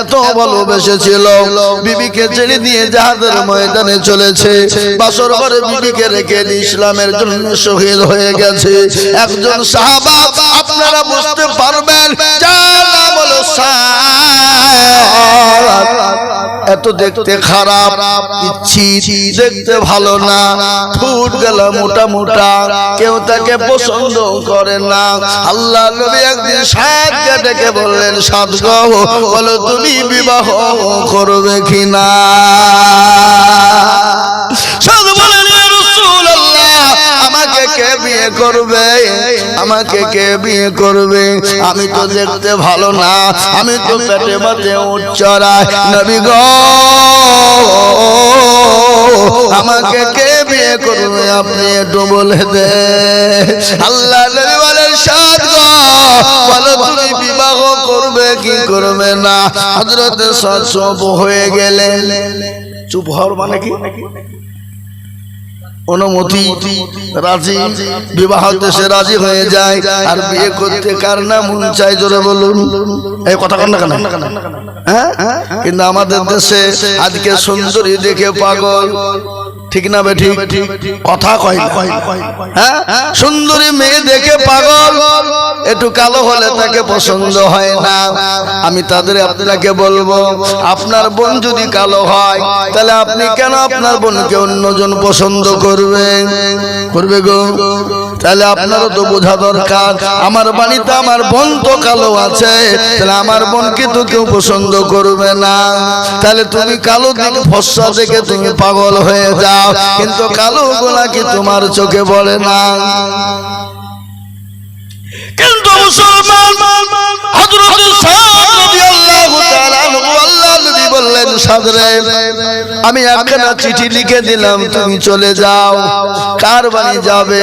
এত ভালোবেসেছিল। বিবিকে ছেড়ে দিয়ে জাহাজের ময়দানে চলেছে। বাসর ঘরে বিবিকে রেখে ইসলামের জন্য শহীদ হয়ে গেছে। একজন সাহাবা আপনারা বুঝতে পারবেন এত দেখতে খারাপ, ইচ্ছি দেখতে ভালো না। ঠুট গেল মোটা মোটা, কেউ তাকে পছন্দ করে না। আল্লাহ নবী একদিন সাতকে ডেকে বললেন সাত বলো তুমি বিবাহ করবে কিনা? কে বিয়ে করবে? আমাকে কে বিয়ে করবে? আমি তো দেখতে ভালো না। আমি তো পেটে বাতে উচ্চরায় নবী গো, আমাকে কে বিয়ে করবে? আপনি একটু বলে দে। আল্লাহ নবী বলেন, সাত বলো তুমি বিবাহ করবে কি করবে না? হযরতে সাত চুপ হয়ে গেলে চুপ হওয়ার মানে কি? অনুমতি রাজি, বিবাহ দেশে রাজি হয়ে যায়, আর বিয়ে করতে কার না মন চাই জোরে বলুন। এই কথা কন না কেন? হ্যাঁ? কিন্তু আমাদের দেশে আজকে সুন্দরী দেখে পাগল। ঠিক না বে ঠিক? কথা কয় হ্যাঁ? সুন্দরী মেয়ে দেখে পাগল। একটু কালো হলে তাকে পছন্দ হয় না। আমি তাদের আপনাকে বলব আপনার বোন যদি কালো হয় তাহলে আপনি কেন আপনার বোনকে অন্যজন পছন্দ করবে? করবে গো। তাহলে আপনারও তো বোঝা দরকার। আমার বাড়িতে আমার বোন তো কালো আছে তাহলে আমার বোনকে তো কেউ পছন্দ করবে না। তাহলে তুমি কালো দিক ফসা দেখে তুমি পাগল হয়ে যাও। কিন্তু কালো গোলা কি তোমার চোখে পড়ে না? কিন্তু মুসলমান হযরত সাদ বললেন, সাদরে, আমি একখানা চিঠি লিখে দিলাম, তুমি চলে যাও। কার বাড়ি যাবে?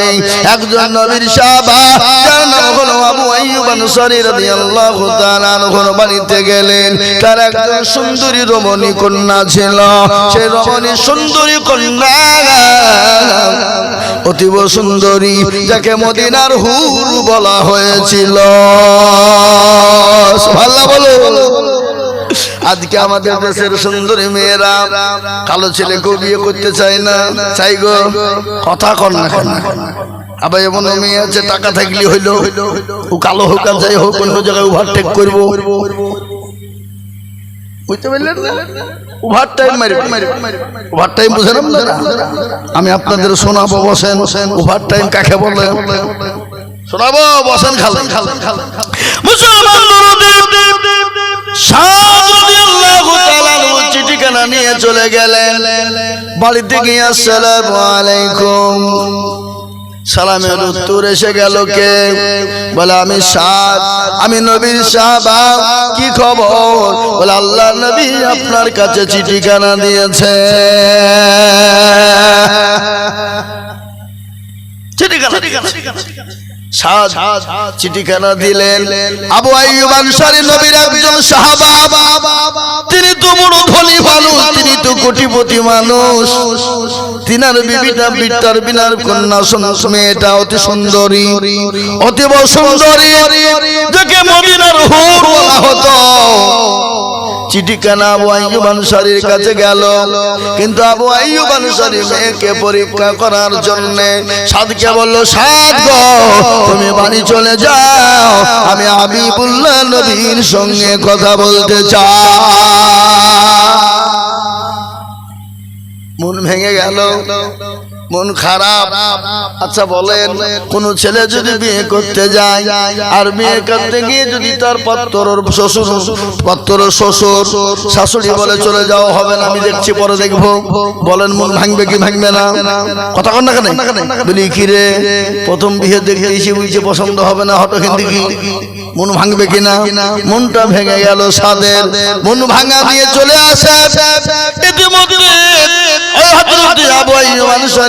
একজন নবীর সাহাবা আবু আইয়ুব আনসারী রাদিয়াল্লাহু তাআলা বাড়িতে গেলেন। তার একজন সুন্দরী রমণী কন্যা ছিল। রমণী সুন্দরী কন্যা, অতীব সুন্দরী, যাকে মদিনার হুর বলা হয়েছিল। ভাল্লা বলো। আজকে আমাদের দেশের সুন্দরী মেয়েরা কালো ছেলে কেউ বিয়ে করতে চায় না। চাই গো, কথা কর না আবার এমন মেয়ে আছে, টাকা থাকলে হইল, ও কালো হোক আর যাই হোক, অন্য জায়গায় ওভারটেক করব। ওভার টাইম ওভার টাইম আপনারা? আমি আপনাদের শোনাবো, বসেন। ওভার টাইম কাকে বলে? শোনাবো, বসেন খালেন মুসলমান চলে গেলেন। বাড়িতে গিয়ে আসসালামু আলাইকুম। সালামের উত্তর এসে গেল কে? বলে, আমি সাদ, আমি নবীর সাহাবা। কি খবর? বলে, আল্লাহ নবী আপনার কাছে চিঠিখানা দিয়েছে। চিঠিখানা সাদ চিঠিখানা আবু আইয়ুব আনসারী তিনার বিনার অতি কাছে গেল। কিন্তু আবু আইয়ুব আনসারী মেয়েকে পরীক্ষা করার জন্য সাদকে বলল সাদ তুমি বাড়ি চলে যাও। আমি আমি বললাম নবীর সঙ্গে কথা বলতে চাই। মন ভেঙে গেল। মন খারাপ। আচ্ছা বলেন, কোন ছেলে যদি বিয়ে করতে যায়, আর বিয়ে করতে গিয়ে যদি তার পত্তর শ্বশুর পত্তর শ্বশুর, শাশুড়ি বলে চলে যাওয়া হবে না, আমি দেখছি, পরে দেখব। বলেন, মন ভাঙবে কি ভাঙবে না? কথা কন না কেন? বলি, কি রে, প্রথম বিয়ে দেখে এসে বুঝছে পছন্দ হবে না হটো হিন্দি কি? মন ভাঙবে কিনা মনটা ভেঙে গেল সাদের। মন ভাঙা দিয়ে চলে আসে। ইতিমধ্যে আবু আইয়ুব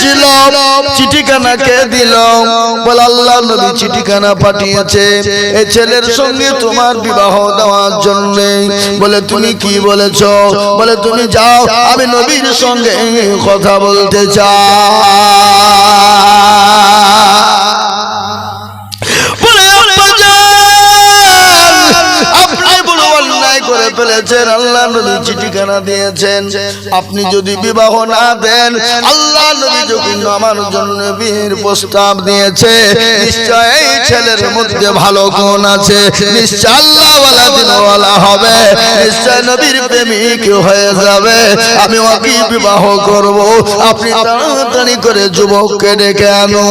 এসেছিল চিঠিখানা কে দিল বলে আল্লাহ নবী চিঠিখানা পাঠিয়েছে। এই ছেলের সঙ্গে তোমার বিবাহ দেওয়ার জন্য। বলে, তুমি কি বলেছ? বলে, তুমি যাও, আমি নবীর সঙ্গে কথা বলতে চাই। ফেলেছেন আল্লাহ নবী চিঠিখানা দিয়েছেন। আপনি যদি বিবাহ না দেন, আল্লাহ নবী যখন আমার জন্য বিয়ের প্রস্তাব দিয়েছে, নিশ্চয় এই ছেলের মধ্যে ভালো গুণ আছে। নিশ্চয় আল্লাহ ওয়ালা দিনওয়ালা হবে। নিশ্চয় নবীর প্রেমিক হয়ে যাবে। আমি ওকে বিবাহ করব। আপনি তাড়াতাড়ি করে যুবককে ডেকে আনো।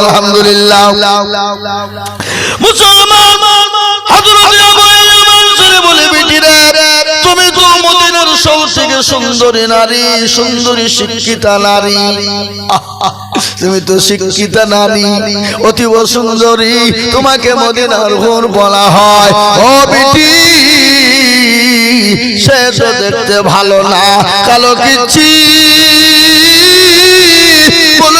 আলহামদুলিল্লাহ। মুসলমান তুমি তো মদিনার সব থেকে সুন্দরী নারী, সুন্দরী শিক্ষিতা নারী। তুমি তো শিক্ষিতা নারী, অতীব সুন্দরী, তোমাকে মদিনার হুর বলা হয়। ও সে তো দেখতে ভালো না, কালো কিচ্ছি। বলো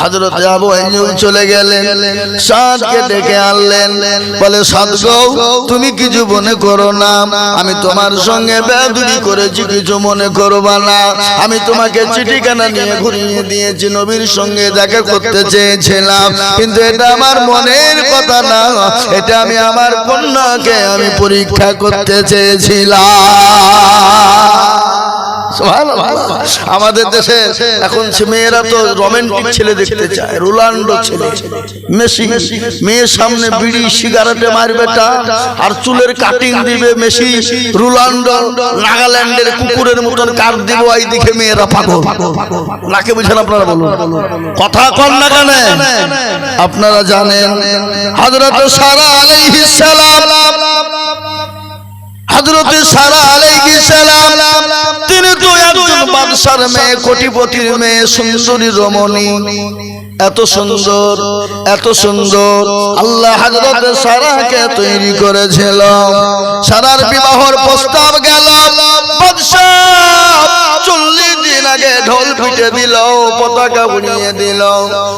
হযরত আবু আইয়ুব চলে গেলেন, সাদকে ডেকে আনলেন, বলে সাদ গো তুমি কিছু মনে করো না। আমি তোমার সঙ্গে বেদুরি করেছি, কিছু মনে করবা না। আমি তোমাকে চিঠিখানা নিয়ে ঘুরিয়ে দিয়েছি, নবীর সঙ্গে দেখা করতে চেয়েছিলাম। কিন্তু এটা আমার মনের কথা না। এটা আমি আমার কন্যাকে আমি পরীক্ষা করতে চেয়েছিলাম। আমাদের দেশে এখন মেয়েরা তো রোমান্টিক ছেলে দেখতে চায় রোলান্ডো ছেলে। মেসি মেয়ের সামনে বিড়ি সিগারেটে মারবেটা আর চুলের কাটিং দিবে মেসি রোলান্ডো নাগাল্যান্ডের কুকুরের মতন কাট দিব এই দিকে মেয়েরা পাগল। নাকে বুঝেন আপনারা বলুন। কথা কন না কেন? আপনারা জানেন। হযরত সারা আলাইহিস সালাম হযরত সারা আলাইহিস সালাম তিনি তো একজন বাদশার মেয়ে কোটিপতির মেয়ে সুন্দরী রমণী। এত সুন্দর এত সুন্দর। আল্লাহ হযরত সারাকে তৈরি করেছিল। সারার বিবাহর প্রস্তাব গেল। বাদশা আগে ঢোল পিটে দিল, পতাকা উড়িয়ে দিল।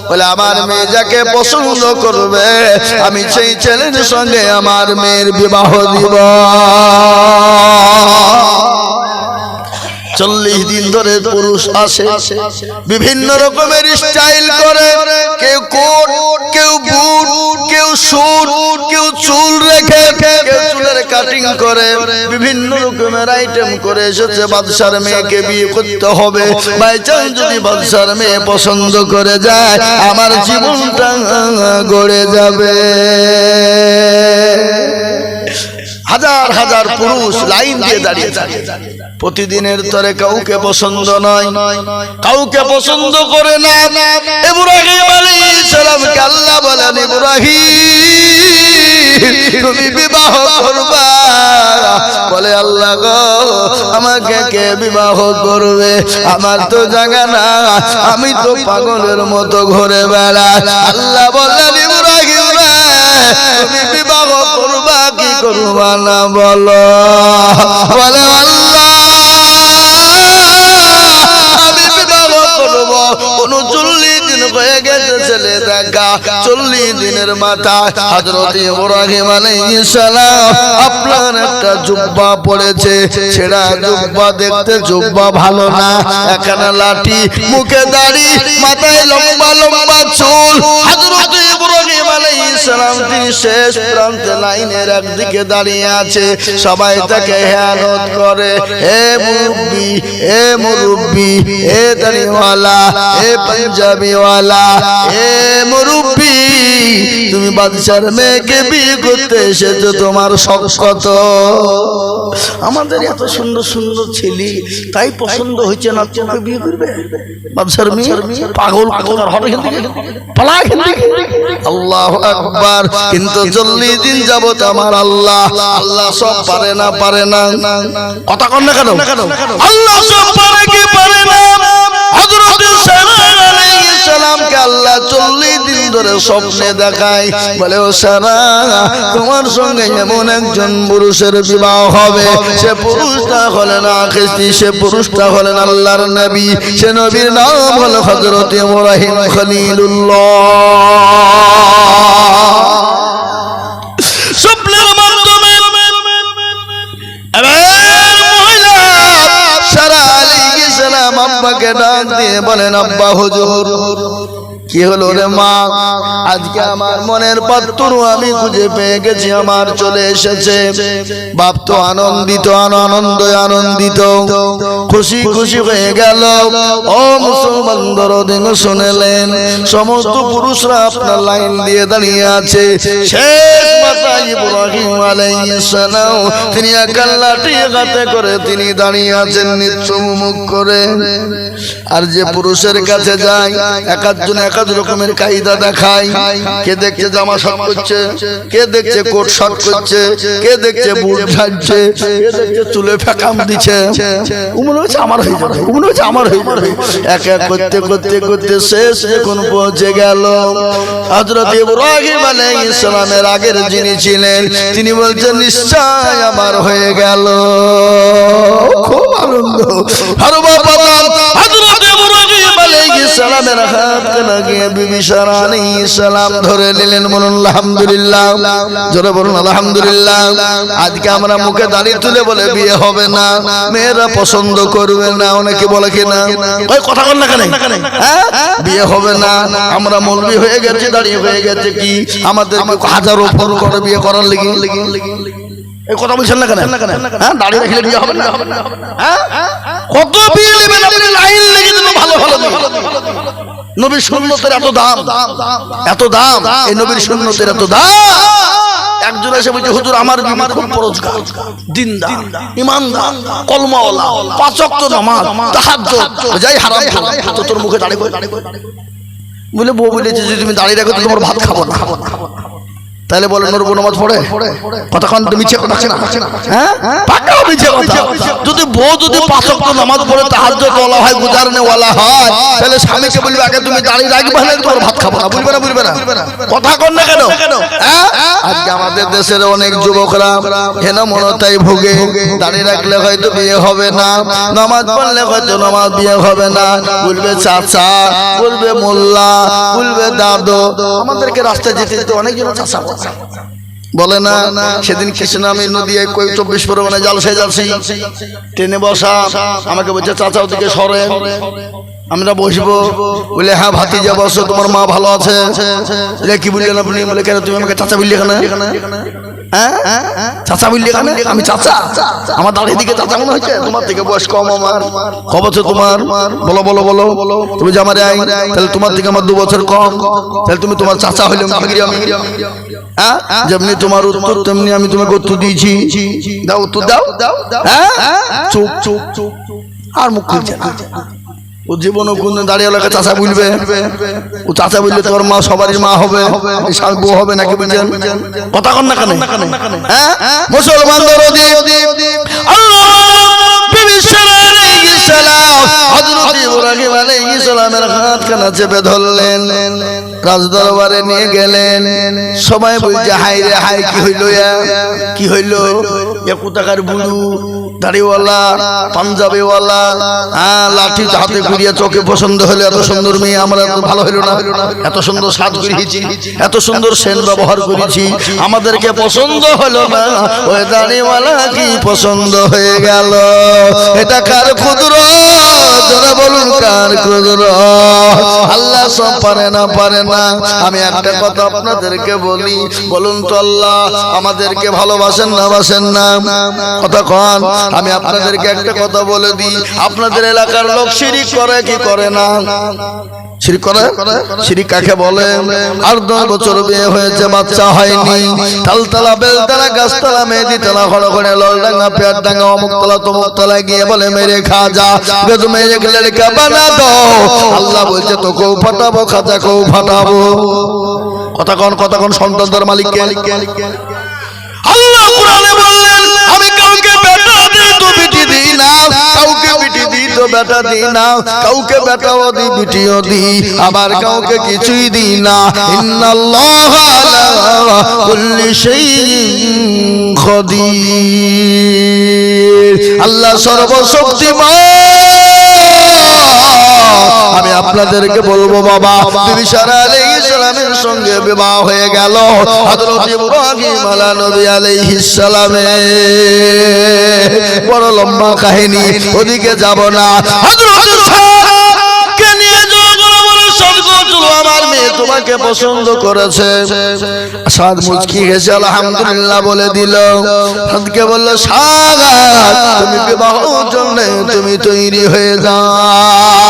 বলে, আমার মেয়ে যাকে পছন্দ করবে, আমি সেই ছেলের সঙ্গে আমার মেয়ের বিবাহ দিব। চল্লিশ দিন ধরে পুরুষ আসে। বিভিন্ন রকমের স্টাইল করে। কেউ কোট, কেউ বুট, কেউ সুট, কেউ চুল রেখে, কেউ কাটিং করে। বিভিন্ন রকমের আইটেম করে মেয়েকে বিয়ে করতে হবে। বাই যদি মেয়ে পছন্দ করে যায়, আমার জীবনটা গড়ে যাবে। হাজার হাজার পুরুষ লাইন দিয়ে দাঁড়িয়ে প্রতিদিনের তরে কাউকে পছন্দ নয়, কাউকে পছন্দ করে না। ইব্রাহিম আলাইহিস সালামকে আল্লাহ বলেন, ইব্রাহিম, তুমি বিবাহ করবা? বলে, আল্লাহ গো, আমাকে কে বিবাহ করবে? আমার তো জায়গা না আমি তো পাগলের মতো ঘুরে বেড়াই। আল্লাহ বললেন ইব্রাহিম, তুমি বিবাহ করবা বল। কোন উনচল্লিশ দিন হয়ে গেছে ছেলে দেখা। চল্লিশ দিনের মাথায় হযরত ইব্রাহিম আলাইহিস সালাম আপনার একটা জুব্বা পড়েছে। ছেঁড়া জুব্বা দেখতে জুব্বা ভালো না। এখানে লাঠি মুখে দাড়ি, মাথায় লম্বা লম্বা চুল। হযরত ইব্রাহিম আলাইহিস সালাম তিনি শেষ প্রান্তে লাইনের একদিকে দাঁড়িয়ে আছে। সবাই তাকে হেয়ানত করে হে মুরব্বি হে মুরব্বি হে দাড়িওয়ালা হে পাঞ্জাবিওয়ালা হে মুরব্বি। তুমি বাদশার মেয়েকে বিয়ে করতে এসেছ তোমার শখ কত? আমাদের এত সুন্দর সুন্দর ছেলে তাই পছন্দ হয়েছে না তোকে বিয়ে করবে? বাদশার মেয়ে পাগল পাগল হবে। আল্লাহ আকবার। কিন্তু চল্লিশ দিন যাবত আমার আল্লাহ আল্লাহ সব পারে না পারে না। কথা কন না কেন? আল্লাহ সব পারে কি পারে না? হযরত আলাইহিস সালামকে আল্লাহ চল্লিশ দিন ধরে স্বপ্নে দেখায়। বলে, ও সারা, তোমার সঙ্গে এমন একজন পুরুষের বিবাহ হবে। সে পুরুষটা হলেন আখিস্তি সে পুরুষটা হলেন আল্লাহর নবী। সে নবীর নাম হল হজরত ইব্রাহিম খলিলুল্লাহ। ডাক দিয়ে বলেন আব্বা হুজুর। কি হলো রে মা? আজকে আমার মনের পাত্র আমি খুঁজে পেয়ে গেছি, আমার চলে এসেছে। বাপ তো আনন্দিত, আনন্দ, আনন্দিত। খুশি খুশি হয়ে গেল। ও মুসলমান দরদিন শুনেলেন, সমস্ত পুরুষরা আপনার লাইন দিয়ে দাঁড়িয়ে আছে। শেষ মাতা ইব্রাহিম আলাইহিস সালাম, তিনি একাল লাঠি হাতে করে তিনি দাঁড়িয়ে আছেন নিত্য মুখ করে। আর যে পুরুষের কাছে যায়, এক একজন এক এক রকমের কায়দা দেখায়। কে দেখছে জামা শর্ট করছে, কে দেখছে কোট শর্ট করছে, কে দেখছে বুট দেখছে চুলে ফেকাম দিচ্ছে। উমনে হচ্ছে আমার হয়ে যাবে উমনে হচ্ছে আমার হয়ে যাবে। এক এক করতে করতে করতে শেষ যখন পৌঁছে গেল। হযরত ইব্রাহিম আলাইহিস সালামের আগের যিনি ছিলেন, তিনি বলছেন, নিশ্চয় আমার হয়ে গেল। খুব আনন্দ। আর বাবা, হযরত বিবি সারা ধরে নিলেন বলুন, আলহামদুলিল্লাহ। জোরে বলুন, আলহামদুলিল্লাহ। আজকে আমরা মুখে দাঁড়িয়ে তুলে বলে বিয়ে হবে না, মেয়েরা পছন্দ করবে না, অনেকে বলে কি না? ওই কথা বল না হ্যাঁ? বিয়ে হবে না, আমরা মৌলবি হয়ে গেছে দাঁড়িয়ে হয়ে গেছে কি? আমাদের হাজারো ফোন করে বিয়ে করার লেগে। এই কথা বলছেন না কেন? হ্যাঁ দাঁড়িয়ে রাখলে বিয়ে হবে না? হ্যাঁ? কত বিয়ে নেবেন আপনি? লাইন লেগে দিল ভালো ভালো নবীর সুন্নতের এত দাম। এত দাম। এই নবীর সুন্নতের এত দাম। একজন এসে বলছে হুজুর আমার আমার খুব পরোজগার দিনদার ইমানদার কলমাওয়ালা পাঁচ ওয়াক্ত নামাজ তাহাজ্জুদ যাই হারাম তো তোর মুখে দাঁড়িয়ে বলে বউ বলেছে যে তুমি দাঁড়িয়ে রাখো তো তোমার ভাত খাব না। তাহলে বলে নরবো নামাজ পড়ে? কতক্ষণ তুমি মিছে কথা না? হ্যাঁ? পাকা মিছে কথা। যদি বউ যদি পাঁচ ওয়াক্ত নামাজ পড়ে, তাহাজ্জুদ ওয়ালা হয়, গুজারনে ওয়ালা হয়, তাহলে স্বামীকে বলবে, আগে তুমি দাঁড়িয়ে রাখবে না তোমার ভাত খাব না। বলবে না বলবে না? কথা কর না কেন? হ্যাঁ? আজকে আমাদের দেশের অনেক যুবকরা হেন মনতাই ভোগে। দাঁড়িয়ে রাখলে হয়তো বিয়ে হবে না, নামাজ পড়লে হয়তো নামাজ বিয়ে হবে না। বলবে, চাচা। বলবে, মোল্লা। বলবে, দাদু। আমাদেরকে রাস্তায় যেতে যেতে অনেকজন চাচা বলে। না না সেদিন কৃষ্ণ আমি নদী কই চব্বিশ পরগনায় জালসে যাচ্ছি ট্রেনে বসা আমাকে বলছে চাচা ওদিকে সরে আমরা বসবো। বলে হ্যাঁ ভাতিজা বসো তোমার মা ভালো আছে। বলে, কি বললেন আপনি? বলে কেন তুমি আমাকে চাচা বললি এখানে হ্যাঁ? চাচা আমি চাচা। আমার চাচা মনে হচ্ছে তোমার বয়স কম আমার। তোমার? বলো বলো বলো। তুমি যে তাহলে তোমার আমার দু বছর কম। তাহলে তুমি তোমার চাচা হইলে হ্যাঁ? যেমনি তোমার উত্তর তেমনি আমি তোমাকে উত্তর দিয়েছি। দাও উত্তর দাও। হ্যাঁ? চুপ চুপ চুপ। আর মুখ খুলছে ও জীবনও কোন দাঁড়িয়ে এলাকা চাচা বুঝবে ও চাষা বললে তোমার মা সবারই মা হবে বউ হবে নাকি কথা কন না কেন? হ্যাঁ? মুসলমান হযরত ইব্রাহিম আলাইহিস সালামের চেপে ধরলেন। রাজদরবারে নিয়ে গেলেন। সবাই বলছে হাই রে হাই কি হইল কি হইল? কোথাকার বুড়ু দাড়িওয়ালা পাঞ্জাবিওয়ালা হ্যাঁ লাঠি হাতে ঘুরিয়ে চোখে পছন্দ হলো এত সুন্দর মেয়ে আমরা এত ভালো হইল না। এত সুন্দর স্বাদ করিয়েছি এত সুন্দর সেন ব্যবহার করেছি। আমাদেরকে পছন্দ হলো না। ওই দাড়িওয়ালা কি পছন্দ হয়ে গেল? এটা কার ক্ষুদ্র? জোরে বলুন কার ক্ষুদ্র? আল্লাহ সব পারে না পারে না। আমি একটা কথা আপনাদেরকে বলি, বলুন তো আল্লাহ, আমাদেরকে ভালোবাসেন না বাসেন না? কথা কন, আমি আপনাদেরকে একটা কথা বলে দিই, আপনাদের এলাকার লোক শিরিক করে কি করে না? শিরিক করে? শিরিক কাকে বলে? আর দশ বছর বিয়ে হয়েছে, বাচ্চা হয়নি। তালতলা, বেলতলা, গাছতলা, মেহেদিতলা খড়খড়ে ললডাঙ্গা, পেয়ারডাঙ্গা, অমুকতলা তমুকতলা গিয়ে বলে, মেরে খা যা বেদু মেয়ে লড়কা বানা দো আল্লাহ বলছে, তোকেও ফাটাবো খাজা খাতাকেও ফাটাবো। কথা কন কথা কন, সন্তানদের মালিককে। আল্লাহ কোরআনে বেটা দিই না, কাউকে বেটাও দিই বিটিও দিই, আবার কাউকে কিছুই দিই না। ইন্নাল্লাহ কুল্লি শাইইন খদির আল্লাহ সর্বশক্তিমান। আমি আপনাদেরকে বলব, বাবা বিবি সারা আলাইহিস সালামের সঙ্গে বিবাহ হয়ে গেল। হযরত ইব্রাহিম আলা নবী আলাইহিস সালামে বড় লম্বা কাহিনী ওদিকে যাব না। হযরত সারাকে নিয়ে যাওয়া বড় বড় স্বর্গ চলো আমার মেয়ে তোমাকে পছন্দ করেছে। সাদ মুচকি হেসে আলহামদুলিল্লাহ বলে দিল। সাদকে বলল সাদ তুমি বিবাহ জন্য তুমি তৈরি হয়ে যাও। বলে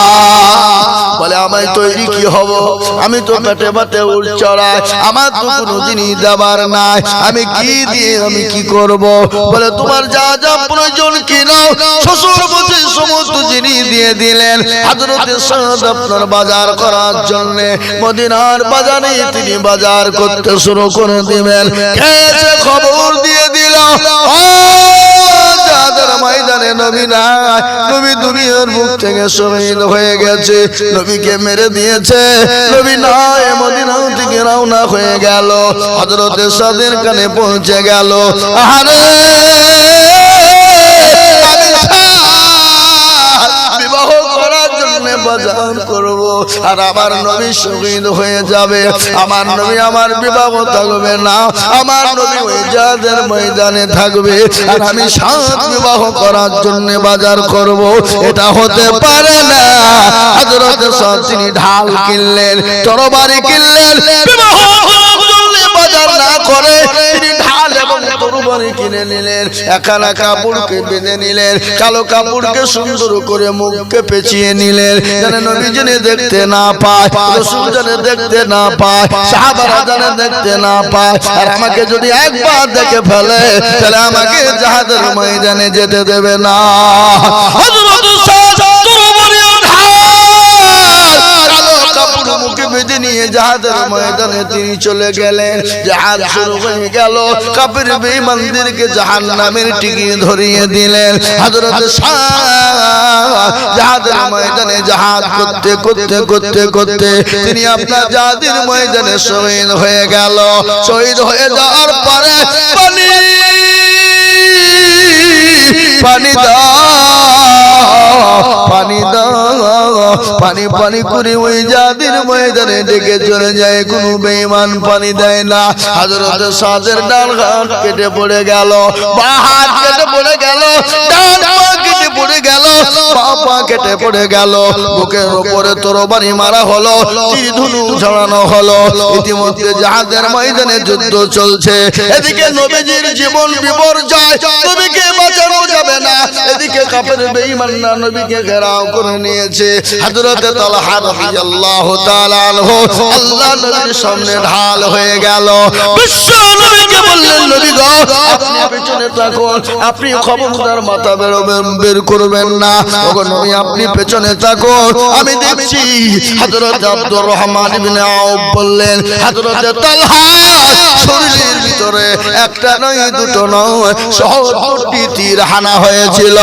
আমায় তৈরি কি হব? আমি তো পেটে উঠ চড়াই আমার তো কোনো জিনিস দেবার নাই। আমি কি দিয়ে, আমি কি করব? বলে, তোমার যা যা প্রয়োজন কি নাও? শ্বশুর বসে সমস্ত জিনিস দিয়ে দিলেন। হাজরতে সাদ আপনার বাজার করার জন্য মদিনার বাজারে তিনি বাজার করতে শুরু করে দিবেন। খবর দিয়ে দিল যাদের ময়দানে নবী নাই। নবী দুনিয়ার মুখ থেকে শহীদ হয়ে গেছে। নবীকে মেরে দিয়েছে। নবী নাই মদিনা থেকে রওনা হয়ে গেল। হজরতের সাদের কানে পৌঁছে গেল। আহারে! আর আমার নবী শহীদ হয়ে যাবে। আমার নবী আমার বিবাহ থাকবে না। আমার নবী ওই যাদের ময়দানে থাকবে। আর আমি সাত বিবাহ করার জন্য বাজার করব। এটা হতে পারে না। হযরত তিনি ঢাল কিনলেন, তরবারি কিনলেন, বিবাহ তরবারি কিনে নিলেন একানা কাপড়কে বেঁধে নিলেন, কালো কাপড়কে সুন্দর করে মুখকে পেঁচিয়ে নিলেন, যেন নবী যেন দেখতে না পায়, রসুল যেন দেখতে না পায়, সাহাবারা যেন দেখতে না পায়, আর আমাকে যদি একবার দেখে ফেলে, তাহলে আমাকে জাহাজের ময়দানে যেতে দেবে না। মুখে বেঁধে নিয়ে জাহাজের ময়দানে তিনি চলে গেলেন। জাহাজ শুরু হয়ে গেল। কাপের বেঈমানদেরকে জাহান্নামের টিকি ধরিয়ে দিলেন। হযরত জাহাজের ময়দানে জাহাজ করতে করতে করতে করতে তিনি আপনার জাহাজের ময়দানে শহীদ হয়ে গেল। শহীদ হয়ে যাওয়ার পরে পানি পানি দাও পানি দাও। পানি পানি করে ওই জাতির ময়দানে ডেকে চলে যায়। কোনো বেঈমান পানি দেয় না। হযরত সাদের ডাল কেটে পড়ে গেল। বা হাত কেটে পড়ে গেল। পড়ে গেল পা কেটে পড়ে গেল, বুকের উপরে তরবারি মারা হলো তীর ধনু ছড়ানো হলো, ইতিমধ্যে জাহাজের ময়দানে যুদ্ধ চলছে। এদিকে নবীজির জীবন বিপর্যয়, নবীকে বাঁচানো যাবে না। এদিকে কাপের বেঈমান না নবীকে ঘেরাও করে নিয়েছে। হযরতে তালহা রাদিয়াল্লাহু তাআলা আনহু, আল্লাহ নবীর সামনে ঢাল হয়ে গেল। বিশ্ব নবীকে বললেন, নবী গো, আপনি পেছনে খবরদার মাথা বের করবেন না। ওগো নবী, আপনি পেছনে থাকুন। আমি দেখছি হযরত আব্দুর রহমান ইবনে আউফ বললেন, হযরত তালহা, শরীরের ভিতরে একটা নয়, দুটো নয় সহস্রটি তীর হানা হয়েছিল।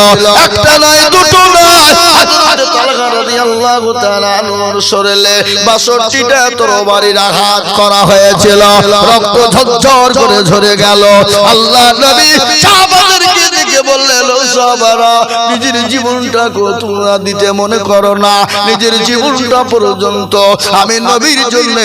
একটা নয়, দুটো নয়। হযরত তালহা রাদিয়াল্লাহু তাআলা আনহুর শরীরে 62টা তরবারির আঘাত করা হয়েছিল। রক্ত ঝরঝর করে ঝরে গেল। আল্লাহ নবী দেখে সাহাবারা নিজের জীবনটাকে তোমরা দিতে মনে করো না। নিজের জীবনটা পর্যন্ত আমি নবীর জন্য